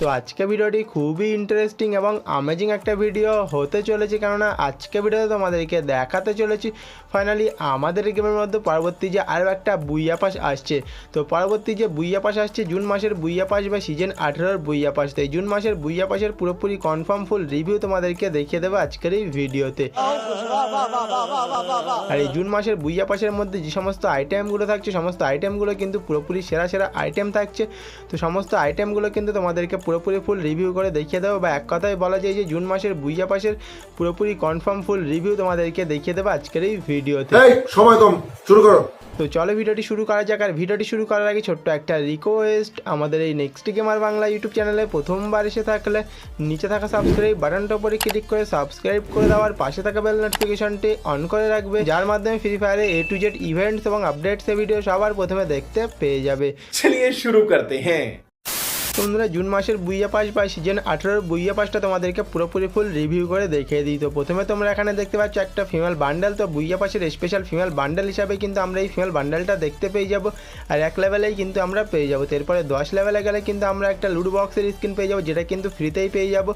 তো আজকে ভিডিওটি খুবই ইন্টারেস্টিং এবং আমেজিং একটা ভিডিও হতে চলেছে। কেননা আজকে ভিডিওতে তোমাদেরকে দেখাতে চলেছি। ফাইনালি আমাদের গেমের মধ্যে পরবর্তী যে আরও একটা বুইয়া পাস আসছে। তো পরবর্তী যে বুইয়া পাস আসছে, জুন মাসের বুইয়া পাস বা সিজন আঠেরোর বুইয়া পাস এই জুন মাসের বুইয়া পাসের পুরোপুরি কনফার্ম ফুল রিভিউ তোমাদেরকে দেখিয়ে দেবো আজকের এই ভিডিওতে আর এই জুন মাসের বুইয়া পাসের মধ্যে যে সমস্ত আইটেমগুলো থাকছে, সমস্ত আইটেমগুলো কিন্তু পুরোপুরি সেরা সেরা আইটেম থাকছে। তো সমস্ত আইটেমগুলো কিন্তু তোমাদেরকে পুরোপুরি ফুল রিভিউ করে দেখিয়ে দেবো। বা এক কথায় বলা যায় যে জুন মাসের বুইজা পাশের পুরোপুরি কনফার্ম ফুল রিভিউ তোমাদেরকে দেখিয়ে দেবো আজকের এই ভিডিওতে। সময় কম শুরু করো। তো চলো ভিডিওটি শুরু করা যাক। আর ভিডিওটি শুরু করার আগে ছোট্ট একটা রিকোয়েস্ট আমাদের এই নেক্সট গেমার বাংলা ইউটিউব চ্যানেলে প্রথমবার এসে থাকলে নিচে থাকা সাবস্ক্রাইব বাটনটা উপরে ক্লিক করে সাবস্ক্রাইব করে দেওয়ার পাশে থাকা বেল নোটিফিকেশনটি অন করে রাখবে যার মাধ্যমে ফ্রি ফায়ারে এ টু জেড ইভেন্টস এবং আপডেটস ভিডিও সবার প্রথমে দেখতে পেয়ে যাবে। চলিয়ে শুরু করতে হ্যাঁ। বন্ধুরা জুন মাসের বুইয়া পাস বা সিজন আঠেরোর বুইয়া পাসটা তোমাদেরকে পুরোপুরি ফুল রিভিউ করে দেখিয়ে দিই। তো প্রথমে তোমরা এখানে দেখতে পাচ্ছ একটা ফিমেল বান্ডেল তো বুইয়া পাশের স্পেশাল ফিমেল বান্ডেল হিসাবে কিন্তু আমরা এই ফিমেল বান্ডেলটা দেখতে পেয়ে যাব আর এক লেভেলেই কিন্তু আমরা পেয়ে যাব। এরপরে দশ লেভেলে গেলে কিন্তু আমরা একটা লুড বক্সের স্ক্রিন পেয়ে যাব, যেটা কিন্তু ফ্রিতেই পেয়ে যাব।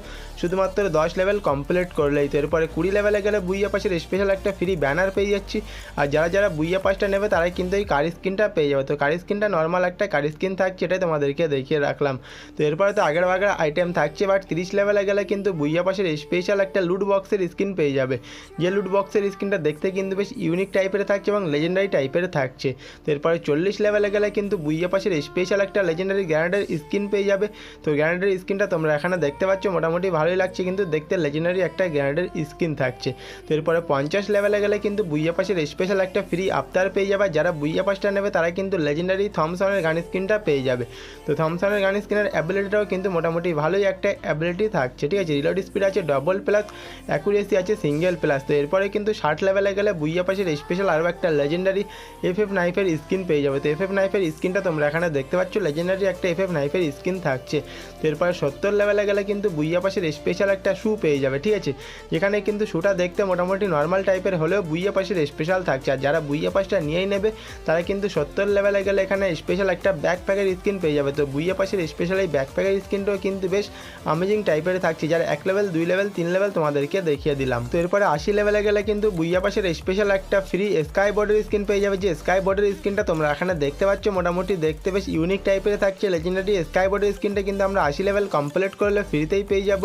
শুধুমাত্র দশ লেভেল কমপ্লিট করলেই। তো এরপরে কুড়ি লেভেলে গেলে বুইয়া পাশের স্পেশাল একটা ফ্রি ব্যানার পেয়ে যাচ্ছি। আর যারা যারা বুইয়া পাসটা নেবে, তারাই কিন্তু এই কারি স্ক্রিনটা পেয়ে যাবে। তো কারি স্ক্রিনটা নর্মাল একটা কারি স্ক্রিন থাকছে, এটাই তোমাদেরকে দেখিয়ে রাখলাম। তো এরপরে তো আগের আগের আইটেম থাকছে বাট তিরিশ লেভেলে গেলে কিন্তু বুইয়া পাশের স্পেশাল একটা লুট বক্সের স্ক্রিন পেয়ে যাবে। যে লুট বক্সের স্ক্রিনটা দেখতে কিন্তু বেশ ইউনিক টাইপের থাকছে এবং লেজেন্ডারি টাইপের থাকছে। তো এরপরে চল্লিশ লেভেলে গেলে কিন্তু বুইয়া পাশের স্পেশাল একটা লেজেন্ডারি গ্যারান্ডের স্কিন পেয়ে যাবে। তো গ্যারান্ডের স্কিনটা তোমরা এখানে দেখতে পাচ্ছ, মোটামুটি ভালোই লাগছে কিন্তু দেখতে লেজেন্ডারি একটা গ্যারান্ডের স্কিন থাকছে। তো এরপরে পঞ্চাশ লেভেলে গেলে কিন্তু বুইয়া পাশের স্পেশাল একটা ফ্রি আফতার পেয়ে যাবে। যারা বুইয়া পাসটা নেবে তারা কিন্তু লেজেন্ডারি থমসনের গান স্কিনটা পেয়ে যাবে। তো থমসনের গান স্কিনের অ্যাবিলিটিটাও কিন্তু মোটামুটি ভালোই একটা অ্যাবিলিটি থাকছে, ঠিক আছে? রিলোড স্পিড আছে ডবল প্লাস অ্যাকুরেসি আছে সিঙ্গেল প্লাস তো এরপরে কিন্তু ষাট লেভেলে গেলে বুইয়া পাশের স্পেশাল আরও একটা লেজেন্ডারি এফ এফ নাইফের স্কিন পেয়ে যাবে। তো এফ এফ নাইফের স্কিনটা তোমরা এখানে দেখতে পাচ্ছ লেজেন্ডারি একটা এফ এফ নাইফের স্কিন থাকছে। তো এরপরে সত্তর লেভেলে গেলে কিন্তু বুইয়া পাশের স্পেশাল একটা শু পেয়ে যাবে, ঠিক আছে? যেখানে কিন্তু শুটা দেখতে মোটামুটি নর্মাল টাইপের হলেও বুইয়া পাশের স্পেশাল থাকছে। আর যারা বুইয়া পাশটা নিয়েই নেবে, তারা কিন্তু সত্তর লেভেলে গেলে এখানে স্পেশাল একটা ব্যাকপ্যাকের স্কিন পেয়ে যাবে। তো বুইয়া পাশের স্পেশাল এই ব্যাকপ্যাকের স্কিনটাও কিন্তু বেশ আমেজিং টাইপের থাকছে। যারা এক লেভেল দুই লেভেল তিন লেভেল তোমাদেরকে দেখিয়ে দিলাম। তো এরপরে আশি লেভেলে গেলে কিন্তু বুইয়া পাশের স্পেশাল একটা ফ্রি স্কাই বোর্ডের স্কিন পেয়ে যাবে। যে স্কাই বোর্ডের স্কিনটা তোমরা এখানে দেখতে পাচ্ছ, মোটামুটি দেখতে বেশ ইউনিক টাইপের থাকছে। লেজেন্ডারি স্কাই বোর্ডের স্কিনটা কিন্তু আমরা আশি লেভেল কমপ্লিট করলে ফ্রিতেই পেয়ে যাব।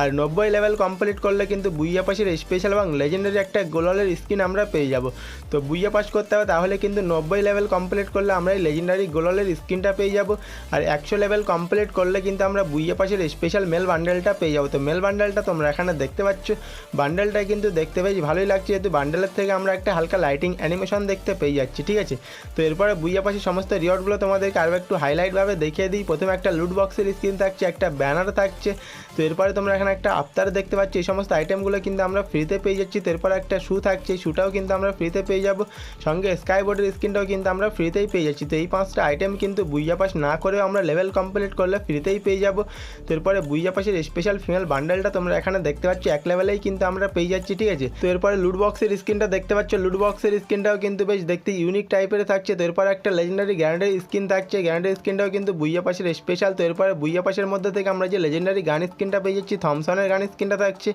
আর নব্বই লেভেল কমপ্লিট করলে কিন্তু বুইয়া পাশের স্পেশাল এবং লেজেন্ডারি একটা গোলালের স্কিন আমরা পেয়ে যাব। তো বুইয়া পাস করতে হবে, তাহলে কিন্তু নব্বই লেভেল কমপ্লিট করলে আমরা এই লেজেন্ডারি গোলালের স্কিনটা পেয়ে যাব। আর একশো লেভেল কমপ্লিট করলে কিন্তু আমরা বুইয়া পাশের স্পেশাল মেল বান্ডেলটা পেয়ে যাব। তো মেল বান্ডেলটা তোমরা এখানে দেখতে পাচ্ছ। বান্ডেলটা কিন্তু দেখতে বেশ ভালোই লাগছে। যেহেতু বান্ডেলের থেকে আমরা একটা হালকা লাইটিং অ্যানিমেশন দেখতে পেয়ে যাচ্ছি, ঠিক আছে? তো এরপরে বুইয়া পাশে সমস্ত রিওয়ার্ডগুলো তোমাদেরকে আরও একটু হাইলাইটভাবে দেখিয়ে দিই। প্রথমে একটা লুট বক্সের স্ক্রিন থাকছে, একটা ব্যানার থাকছে। তো এরপরে তোমরা এখানে একটা আফতার দেখতে পাচ্ছ। এই সমস্ত আইটেমগুলো কিন্তু আমরা ফ্রিতে পেয়ে যাচ্ছি। তো এরপরে একটা শ্যু থাকছে শুটাও কিন্তু আমরা ফ্রিতে পেয়ে যাব। সঙ্গে স্কাই বোর্ডের স্ক্রিনটাও কিন্তু আমরা ফ্রিতেই পেয়ে যাচ্ছি। তো এই পাঁচটা আইটেম কিন্তু বুইয়া পাস না করেও আমরা লেভেল কমপ্লিট করলে ফ্রিতেই পেয়ে যাব। তো এরপরে বুইয়া পাশের স্পেশাল ফিমেল বান্ডেলটা তোমরা এখানে দেখতে পাচ্ছ, এক লেভেলেই কিন্তু আমরা পেয়ে যাচ্ছি, ঠিক আছে? তো এরপরে লুট বক্সের স্ক্রিনটা দেখতে পাচ্ছ লুট বক্সের স্ক্রিনটাও কিন্তু বেশ দেখতে ইউনিক টাইপের থাকছে। তো এরপরে একটা লেজেন্ডারি গ্যারান্ডারি স্কিন থাকছে গ্যারান্ডারি স্কিনটাও কিন্তু বুইয়া পাশের স্পেশাল তো এরপরে বুইয়া পাশের মধ্যে থেকে আমরা যে লেজেন্ডারি গান স্কিনটা পেয়ে যাচ্ছি থমসনের গান স্কিনটা থাকছে।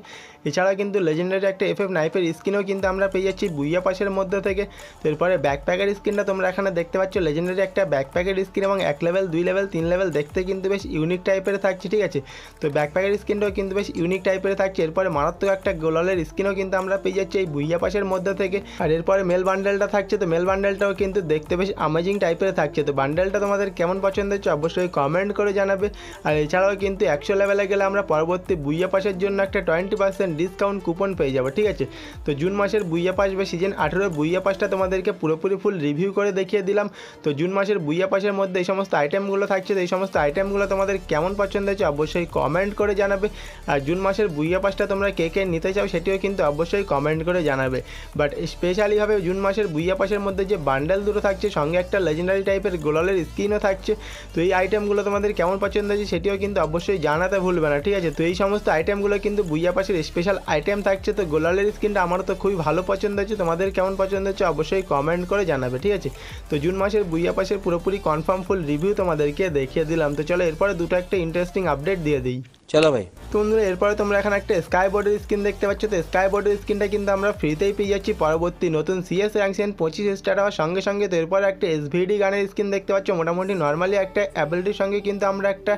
এছাড়া কিন্তু লেজেন্ডারি একটা এফ এফ নাইফের স্কিনও কিন্তু আমরা পেয়ে যাচ্ছি বুইয়া পাশের মধ্যে থেকে। তো এরপরে ব্যাকপ্যাকের স্কিনটা তোমরা এখানে দেখতে পাচ্ছ লেজেন্ডারি একটা ব্যাকপ্যাকের স্কিন এবং এক লেভেল দুই লেভেল তিন লেভেল দেখতে কিন্তু বেশ ইউনিক টাইপের থাকছে, ঠিক আছে? তো ব্যাকপ্যাকের স্কিনটাও কিন্তু বেশ ইউনিক টাইপের থাকছে। এরপরে মারাত্মক একটা গোলালের স্কিনও কিন্তু আমরা পেয়ে যাচ্ছি এই ভুইয়া পাশের মধ্যে থেকে। আর এরপরে মেল বান্ডেলটা থাকছে, তো মেল বান্ডেলটাও কিন্তু দেখতে বেশ আমেজিং টাইপের থাকছে। তো বান্ডেলটা তোমাদের কেমন পছন্দ হচ্ছে অবশ্যই কমেন্ট করে জানাবে। আর এছাড়াও কিন্তু একশো লেভেলে গেলে আমরা পরবর্তী বুইয়া পাসের জন্য একটা টোয়েন্টি পার্সেন্ট ডিসকাউন্ট কুপন পেয়ে যাব, ঠিক আছে? তো জুন মাসের বুইয়া পাস বা সিজন আঠেরো বুইয়া পাসটা তোমাদেরকে পুরোপুরি ফুল রিভিউ করে দেখিয়ে দিলাম। তো জুন মাসের বুইয়া পাসের মধ্যে এই সমস্ত আইটেমগুলো থাকছে, তো এই সমস্ত আইটেমগুলো তোমাদের কেমন পছন্দ হয়েছে অবশ্যই কমেন্ট করে জানাবে। আর জুন মাসের বুইয়া পাসটা তোমরা কে কে নিতে চাও সেটিও কিন্তু অবশ্যই কমেন্ট করে জানাবে। বাট স্পেশালিভাবে জুন মাসের বুইয়া পাসের মধ্যে যে বান্ডেল দুটো থাকছে, সঙ্গে একটা লেজেন্ডারি টাইপের গোলালের স্কিনও থাকছে। তো এই আইটেমগুলো তোমাদের কেমন পছন্দ হয়েছে সেটিও কিন্তু অবশ্যই জানাতে ভুলবে না, ঠিক আছে? তো এই সমস্ত আইটেমগুলো কিন্তু বুইয়া পাশের স্পেশাল আইটেম থাকছে। তো গোলালের স্কিনটা আমারও তো খুবই ভালো পছন্দ হয়েছে, তোমাদের কেমন পছন্দ হচ্ছে অবশ্যই কমেন্ট করে জানাবে, ঠিক আছে? তো জুন মাসের বুইয়া পাশের পুরোপুরি কনফার্ম ফুল রিভিউ তোমাদেরকে দেখিয়ে দিলাম। তো চলো এরপরে দুটো একটা ইন্টারেস্টিং আপডেট দিয়ে দিই। চলো ভাই। তো বন্ধুরা, এরপরে তোমরা এখানে একটা স্কাই বোর্ডের স্ক্রিন দেখতে পাচ্ছ। তো স্কাই বোর্ডের স্ক্রিনটা কিন্তু আমরা ফ্রিতেই পেয়ে যাচ্ছি। পরবর্তী নতুন সিএস র্যাংশন পঁচিশ স্টার হওয়ার সঙ্গে সঙ্গে তো এরপরে একটা এসভিডি গানের স্ক্রিন দেখতে পাচ্ছ। মোটামুটি নর্মালি একটা অ্যাবিলিটির সঙ্গে কিন্তু আমরা একটা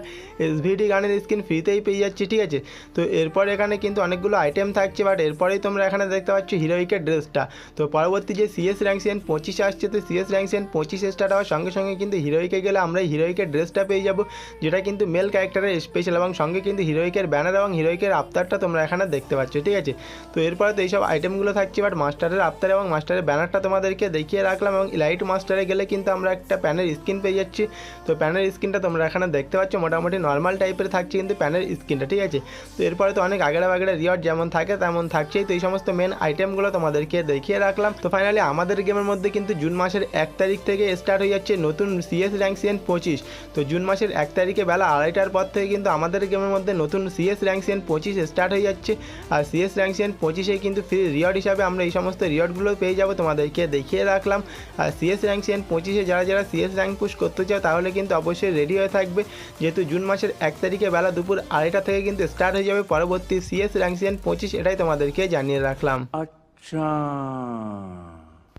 এসভিডি গানের স্ক্রিন ফ্রিতেই পেয়ে যাচ্ছি, ঠিক আছে? তো এরপর এখানে কিন্তু অনেকগুলো আইটেম থাকছে বাট এরপরেই তোমরা এখানে দেখতে পাচ্ছ হিরোইকের ড্রেসটা। তো পরবর্তী যে সিএস র্যাংশন পঁচিশ আসছে, তো সিএস র্যাংশন পঁচিশ স্টার হওয়ার সঙ্গে সঙ্গে কিন্তু হিরোইকে গেলে আমরা হিরোইকের ড্রেসটা পেয়ে যাব, যেটা কিন্তু মেল ক্যারেক্টারের স্পেশাল এবং সঙ্গে কিন্তু হিরোইকের ব্যানার এবং হিরোইকের আফতারটা তোমরা এখানে দেখতে পাচ্ছ, ঠিক আছে? তো এরপরে তো এইসব আইটেমগুলো থাকছে বাট মাস্টারের আফতার এবং মাস্টারের ব্যানারটা তোমাদেরকে দেখিয়ে রাখলাম এবং লাইট মাস্টারে গেলে কিন্তু আমরা একটা প্যানের স্ক্রিন পেয়ে যাচ্ছি। তো প্যানের স্ক্রিনটা তোমরা এখানে দেখতে পাচ্ছ, মোটামুটি নর্মাল টাইপের থাকছে কিন্তু প্যানের স্ক্রিনটা ঠিক আছে? তো এরপরে তো অনেক আগেরা বাগেরা রিওয়ার্ড যেমন থাকে, তেমন থাকছেই। তো এই সমস্ত মেন আইটেমগুলো তোমাদেরকে দেখিয়ে রাখলাম। তো ফাইনালি আমাদের গেমের মধ্যে কিন্তু জুন মাসের এক তারিখ থেকে স্টার্ট হয়ে যাচ্ছে নতুন সিএস র্যাঙ্ক সিএন পঁচিশ। তো জুন মাসের এক তারিখে বেলা আড়াইটার পর থেকে কিন্তু আমাদের গেমের মধ্যে আমাদের নতুন সিএস র্যাঙ্কসেন পঁচিশ স্টার্ট হয়ে যাচ্ছে। আর সিএস র্যাঙ্কসেন পঁচিশে কিন্তু ফ্রি রিওয়ার্ড হিসাবে আমরা এই সমস্ত রিওয়ার্ডগুলো পেয়ে যাব। তোমাদেরকে দেখিয়ে রাখলাম। আর সিএস র্যাঙ্কসেন পঁচিশে যারা যারা সিএস র্যাঙ্ক পুশ করতে চাও, তাহলে কিন্তু অবশ্যই রেডি হয়ে থাকবে। যেহেতু জুন মাসের এক তারিখে বেলা দুপুর আড়াইটা থেকে কিন্তু স্টার্ট হয়ে যাবে। পরবর্তী সিএস র্যাঙ্কসেন পঁচিশ এটাই তোমাদেরকে জানিয়ে রাখলাম। আচ্ছা।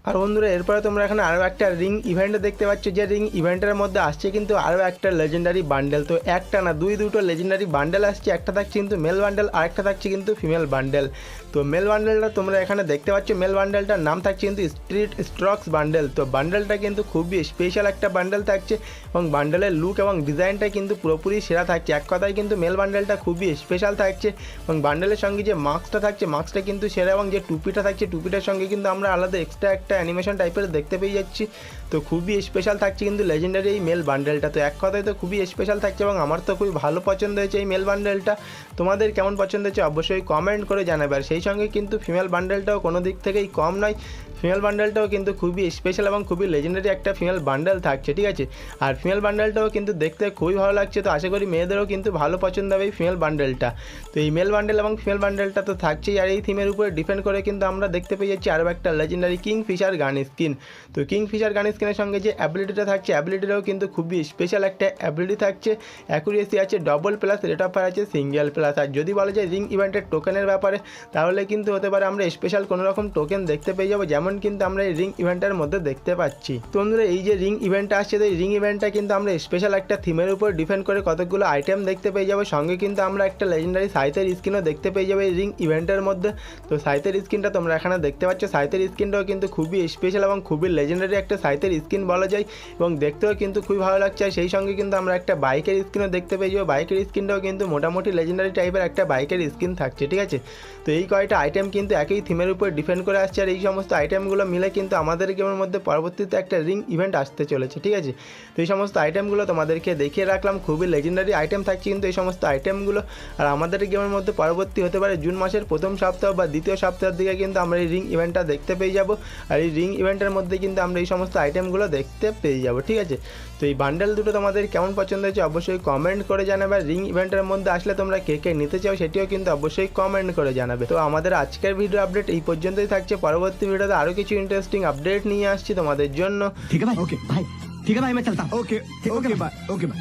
আর বন্ধুরা, এরপরে তোমরা এখানে আরও একটা রিং ইভেন্ট দেখতে পাচ্ছ। যে রিং ইভেন্টের মধ্যে আসছে কিন্তু আরও একটা লেজেন্ডারি বান্ডেল তো একটা না, দুই দুটো লেজেন্ডারি বান্ডেল আসছে। একটা থাকছে কিন্তু মেল বান্ডেল আর একটা থাকছে কিন্তু ফিমেল বান্ডেল তো মেল বান্ডেলটা তোমরা এখানে দেখতে পাচ্ছ। মেল বান্ডেলটার নাম থাকছে কিন্তু স্ট্রিট স্ট্রক্স বান্ডেল তো বান্ডেলটা কিন্তু খুবই স্পেশাল একটা বান্ডেল থাকছে এবং বান্ডেলের লুক এবং ডিজাইনটা কিন্তু পুরোপুরি সেরা থাকছে। এক কথায় কিন্তু মেল বান্ডেলটা খুবই স্পেশাল থাকছে এবং বান্ডেলের সঙ্গে যে মাস্কটা থাকছে মাস্কটা কিন্তু সেরা এবং যে টুপিটা থাকছে, টুপিটার সঙ্গে কিন্তু আমরা আলাদা এক্সট্রা একটা অ্যানিমেশন টাইপের দেখতে পেয়ে যাচ্ছি। তো খুবই স্পেশাল থাকছে কিন্তু লেজেন্ডারি এই মেল বান্ডেলটা তো এক কথায় তো খুবই স্পেশাল থাকছে এবং আমার তো খুবই ভালো পছন্দ হয়েছে এই মেল বান্ডেলটা তোমাদের কেমন পছন্দ হয়েছে অবশ্যই কমেন্ট করে জানাবে। আর সেই সঙ্গে কিন্তু ফিমেল বান্ডেলটাও কোনো দিক থেকেই কম নয়। ফিমেল বান্ডেলটাও কিন্তু খুবই স্পেশাল এবং খুবই লেজেন্ডারি একটা ফিমেল বান্ডেল থাকছে, ঠিক আছে? আর ফিমেল বান্ডেলটাও কিন্তু দেখতে খুবই ভালো লাগছে, তো আশা করি মেয়েদেরও কিন্তু ভালো পছন্দ হবে এই ফিমেল বান্ডেলটা। তো এই মেল বান্ডেল এবং ফিমেল বান্ডেলটা তো থাকছেই, আর এই থিমের উপরে ডিপেন্ড করে কিন্তু আমরা দেখতে পেয়ে যাচ্ছি আরও একটা legendary king fisher gun skin তো কিং ফিশার গান স্কিনের সঙ্গে যে অ্যাবিলিটিটা থাকছে অ্যাবিলিটিটাও কিন্তু খুবই স্পেশাল একটা অ্যাবিলিটি থাকছে। অ্যাকুরেসি আছে double plus rate of fire আছে সিঙ্গেল প্লাস আর যদি বলা যায় রিং ইভেন্টের টোকেনের ব্যাপারে, তাহলে কিন্তু হতে পারে আমরা স্পেশাল কোনো রকম টোকেন দেখতে পেয়ে যাব। যেমন কিন্তু আমরা এই রিং ইভেন্টের মধ্যে দেখতে পাচ্ছি। তো বন্ধুরা, এই যে রিং ইভেন্টটা আসছে, তো এই রিং ইভেন্টটা কিন্তু আমরা স্পেশাল একটা থিমের উপর ডিপেন্ড করে কতগুলো আইটেম দেখতে পেয়ে যাব। সঙ্গে কিন্তু আমরা একটা লেজেন্ডারি সাইতের স্ক্রিনও দেখতে পেয়ে যাব এই রিং ইভেন্টের মধ্যে। তো সাইতের স্ক্রিনটা তোমরা এখানে দেখতে পাচ্ছ। সাইতের স্ক্রিনটাও কিন্তু খুবই স্পেশাল এবং খুবই লেজেন্ডারি একটা সাইতের স্ক্রিন বলা যায় এবং দেখতেও কিন্তু খুবই ভালো লাগছে। সেই সঙ্গে কিন্তু আমরা একটা বাইকের স্ক্রিনও দেখতে পেয়ে যাব। বাইকের স্ক্রিনটাও কিন্তু মোটামুটি লেজেন্ডারি টাইপের একটা বাইকের স্ক্রিন থাকছে, ঠিক আছে? তো এই কয়টা আইটেম কিন্তু একই থিমের উপর ডিপেন্ড করে আসছে। আর এই সমস্ত আইটেমগুলো মিলে কিন্তু আমাদের গেমের মধ্যে পরবর্তীতে একটা রিং ইভেন্ট আসতে চলেছে, ঠিক আছে? তো এই সমস্ত আইটেমগুলো তোমাদেরকে দেখিয়ে রাখলাম, খুবই লেজেন্ডারি আইটেম থাকছে কিন্তু এই সমস্ত আইটেমগুলো আর আমাদের গেমের মধ্যে পরবর্তী হতে পারে জুন মাসের প্রথম সপ্তাহ বা দ্বিতীয় সপ্তাহের দিকে কিন্তু আমরা এই রিং ইভেন্টটা দেখতে পেয়ে যাব। আর এই রিং ইভেন্টের মধ্যে কিন্তু আমরা এই সমস্ত আইটেমগুলো দেখতে পেয়ে যাব, ঠিক আছে? তো এই বান্ডেল দুটো তোমাদের কেমন পছন্দ হয়েছে অবশ্যই কমেন্ট করে জানাবে। রিং ইভেন্টের মধ্যে আসলে তোমরা কে কে নিতে চাও সেটিও কিন্তু অবশ্যই কমেন্ট করে জানাবে। তো আমাদের আজকের ভিডিও আপডেট এই পর্যন্তই থাকছে। পরবর্তী ভিডিওতে আরো কিছু ইন্টারেস্টিং আপডেট নিয়ে আসছি তোমাদের জন্য ঠিক আছে ভাই ওকে ভাই ঠিক আছে ভাই আমি চলতা ওকে ওকে বাই ওকে বাই